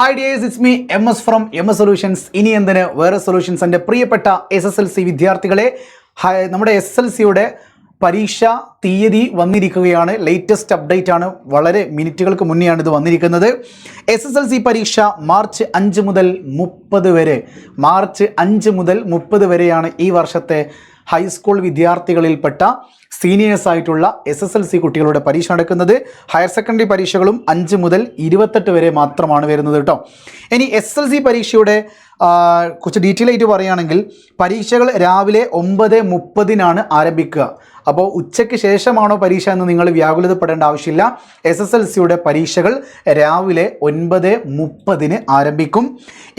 Hi dears it's me M S from M S solutions ഇനി എന്തിന് വേറെ solutions എന്റെ പ്രിയപ്പെട്ട എസ് എസ് എൽ സി വിദ്യാർത്ഥികളെ? നമ്മുടെ എസ് എൽ സിയുടെ പരീക്ഷ തീയതി വന്നിരിക്കുകയാണ്. ലേറ്റസ്റ്റ് അപ്ഡേറ്റ് ആണ്. വളരെ മിനിറ്റുകൾക്ക് മുന്നെയാണ് ഇത് വന്നിരിക്കുന്നത്. എസ് എസ് എൽ സി പരീക്ഷ മാർച്ച് അഞ്ച് മുതൽ മുപ്പത് വരെ. മാർച്ച് അഞ്ച് മുതൽ മുപ്പത് വരെയാണ് ഈ വർഷത്തെ ഹൈസ്കൂൾ വിദ്യാർത്ഥികളിൽപ്പെട്ട സീനിയേഴ്സ് ആയിട്ടുള്ള എസ് എസ് എൽ സി കുട്ടികളുടെ പരീക്ഷ നടക്കുന്നത്. ഹയർ സെക്കൻഡറി പരീക്ഷകളും അഞ്ച് മുതൽ ഇരുപത്തെട്ട് വരെ മാത്രമാണ് വരുന്നത് കേട്ടോ ഇനി എസ് എൽ സി പരീക്ഷയുടെ കുറച്ച് ഡീറ്റെയിൽ ആയിട്ട് പറയുകയാണെങ്കിൽ പരീക്ഷകൾ രാവിലെ ഒമ്പത് മുപ്പതിനാണ് ആരംഭിക്കുക. അപ്പോൾ ഉച്ചയ്ക്ക് ശേഷമാണോ പരീക്ഷ എന്ന് നിങ്ങൾ വ്യാകുലതപ്പെടേണ്ട ആവശ്യമില്ല. എസ് എസ് എൽ സിയുടെ പരീക്ഷകൾ രാവിലെ ഒൻപത് മുപ്പതിന് ആരംഭിക്കും.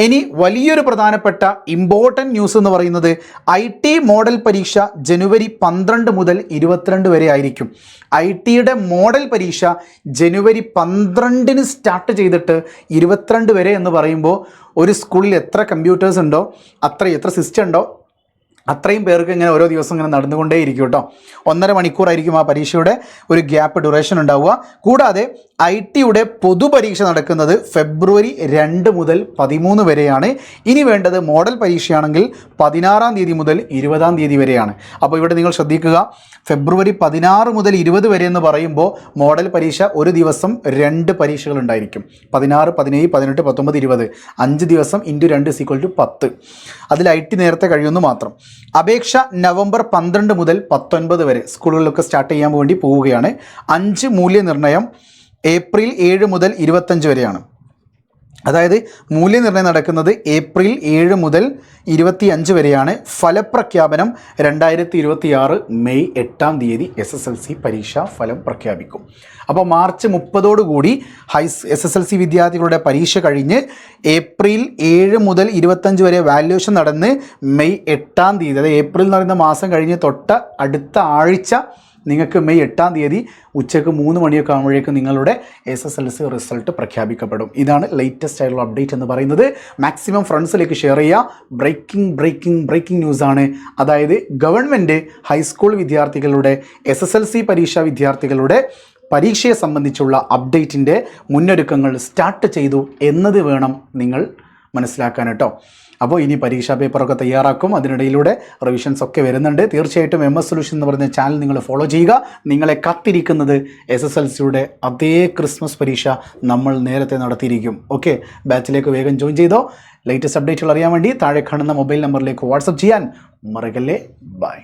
ഇനി വലിയൊരു പ്രധാനപ്പെട്ട ഇമ്പോർട്ടന്റ് ന്യൂസ് എന്ന് പറയുന്നത് ഐ ടി മോഡൽ പരീക്ഷ ജനുവരി പന്ത്രണ്ട് മുതൽ ഇരുപത്തിരണ്ട് വരെ ആയിരിക്കും. ഐ ടിയുടെ മോഡൽ പരീക്ഷ ജനുവരി പന്ത്രണ്ടിന് സ്റ്റാർട്ട് ചെയ്തിട്ട് ഇരുപത്തിരണ്ട് വരെ എന്ന് പറയുമ്പോൾ ഒരു സ്കൂളിൽ എത്ര കമ്പ്യൂട്ടേഴ്സ് ഉണ്ടോ അത്ര എത്ര സിസ്റ്റം ഉണ്ടോ അത്രയും പേർക്ക് ഇങ്ങനെ ഓരോ ദിവസം ഇങ്ങനെ നടന്നുകൊണ്ടേയിരിക്കും കേട്ടോ. ഒന്നര മണിക്കൂറായിരിക്കും ആ പരീക്ഷയുടെ ഒരു ഗ്യാപ്പ് ഡ്യൂറേഷൻ ഉണ്ടാവുക. കൂടാതെ ഐ ടിയുടെ പൊതുപരീക്ഷ നടക്കുന്നത് ഫെബ്രുവരി രണ്ട് മുതൽ പതിമൂന്ന് വരെയാണ്. ഇനി വേണ്ടത് മോഡൽ പരീക്ഷയാണെങ്കിൽ പതിനാറാം തീയതി മുതൽ ഇരുപതാം തീയതി വരെയാണ്. അപ്പോൾ ഇവിടെ നിങ്ങൾ ശ്രദ്ധിക്കുക ഫെബ്രുവരി പതിനാറ് മുതൽ ഇരുപത് വരെ എന്ന് പറയുമ്പോൾ മോഡൽ പരീക്ഷ ഒരു ദിവസം രണ്ട് പരീക്ഷകൾ ഉണ്ടായിരിക്കും. പതിനാറ് പതിനേഴ് പതിനെട്ട് പത്തൊമ്പത് ഇരുപത്. അഞ്ച് ദിവസം ഇന്റു രണ്ട് സീക്വൽ ടു പത്ത്. അതിൽ ഐ ടി നേരത്തെ കഴിയുമെന്ന് മാത്രം. അപേക്ഷ നവംബർ പന്ത്രണ്ട് മുതൽ പത്തൊൻപത് വരെ സ്കൂളുകളിലൊക്കെ സ്റ്റാർട്ട് ചെയ്യാൻ വേണ്ടി പോവുകയാണ്. അഞ്ച് മൂല്യനിർണയം ഏപ്രിൽ ഏഴ് മുതൽ ഇരുപത്തഞ്ച് വരെയാണ്. അതായത് മൂല്യനിർണയം നടക്കുന്നത് ഏപ്രിൽ ഏഴ് മുതൽ ഇരുപത്തി അഞ്ച് വരെയാണ്. ഫലപ്രഖ്യാപനം രണ്ടായിരത്തി ഇരുപത്തി ആറ് മെയ് എട്ടാം തീയതി എസ് എസ് എൽ സി പരീക്ഷാ ഫലം പ്രഖ്യാപിക്കും. അപ്പോൾ മാർച്ച് മുപ്പതോടുകൂടി ഹൈസ് എസ് എസ് എൽ സി വിദ്യാർത്ഥികളുടെ പരീക്ഷ കഴിഞ്ഞ് ഏപ്രിൽ ഏഴ് മുതൽ ഇരുപത്തഞ്ച് വരെ വാല്യുവേഷൻ നടന്ന് മെയ് എട്ടാം തീയതി അതായത് ഏപ്രിൽ എന്ന് പറയുന്ന മാസം കഴിഞ്ഞ് തൊട്ട അടുത്ത ആഴ്ച നിങ്ങൾക്ക് മെയ് എട്ടാം തീയതി ഉച്ചയ്ക്ക് മൂന്ന് മണിയൊക്കെ ആകുമ്പോഴേക്കും നിങ്ങളുടെ S S L C result പ്രഖ്യാപിക്കപ്പെടും. ഇതാണ് ലേറ്റസ്റ്റ് ആയിട്ടുള്ള അപ്ഡേറ്റ് എന്ന് പറയുന്നത്. മാക്സിമം ഫ്രണ്ട്സിലേക്ക് ഷെയർ ചെയ്യുക. ബ്രേക്കിംഗ് ബ്രേക്കിംഗ് ബ്രേക്കിംഗ് ന്യൂസാണ് അതായത് ഗവൺമെന്റ് ഹൈസ്കൂൾ വിദ്യാർത്ഥികളുടെ എസ് എസ് എൽ സി പരീക്ഷാ വിദ്യാർത്ഥികളുടെ പരീക്ഷയെ സംബന്ധിച്ചുള്ള അപ്ഡേറ്റിന്റെ മുന്നൊരുക്കങ്ങൾ സ്റ്റാർട്ട് ചെയ്തു എന്നത് വേണം നിങ്ങൾ മനസ്സിലാക്കാൻ കേട്ടോ. അപ്പോൾ ഇനി പരീക്ഷാ പേപ്പറൊക്കെ തയ്യാറാക്കും. അതിനിടയിലൂടെ റിവിഷൻസ് ഒക്കെ വരുന്നുണ്ട്. തീർച്ചയായിട്ടും എം എസ് സൊല്യൂഷൻ എന്ന് പറയുന്ന ചാനൽ നിങ്ങൾ ഫോളോ ചെയ്യുക. നിങ്ങളെ കാത്തിരിക്കുന്നത് എസ് എസ് എൽ സിയുടെ അതേ ക്രിസ്മസ് പരീക്ഷ നമ്മൾ നേരത്തെ നടത്തിയിരിക്കും. ഓക്കെ ബാച്ചിലേക്ക് വേഗം ജോയിൻ ചെയ്തോ. ലേറ്റസ്റ്റ് അപ്ഡേറ്റുകൾ അറിയാൻ വേണ്ടി താഴെ കാണുന്ന മൊബൈൽ നമ്പറിലേക്ക് വാട്സപ്പ് ചെയ്യാൻ മറക്കല്ലേ? ബൈ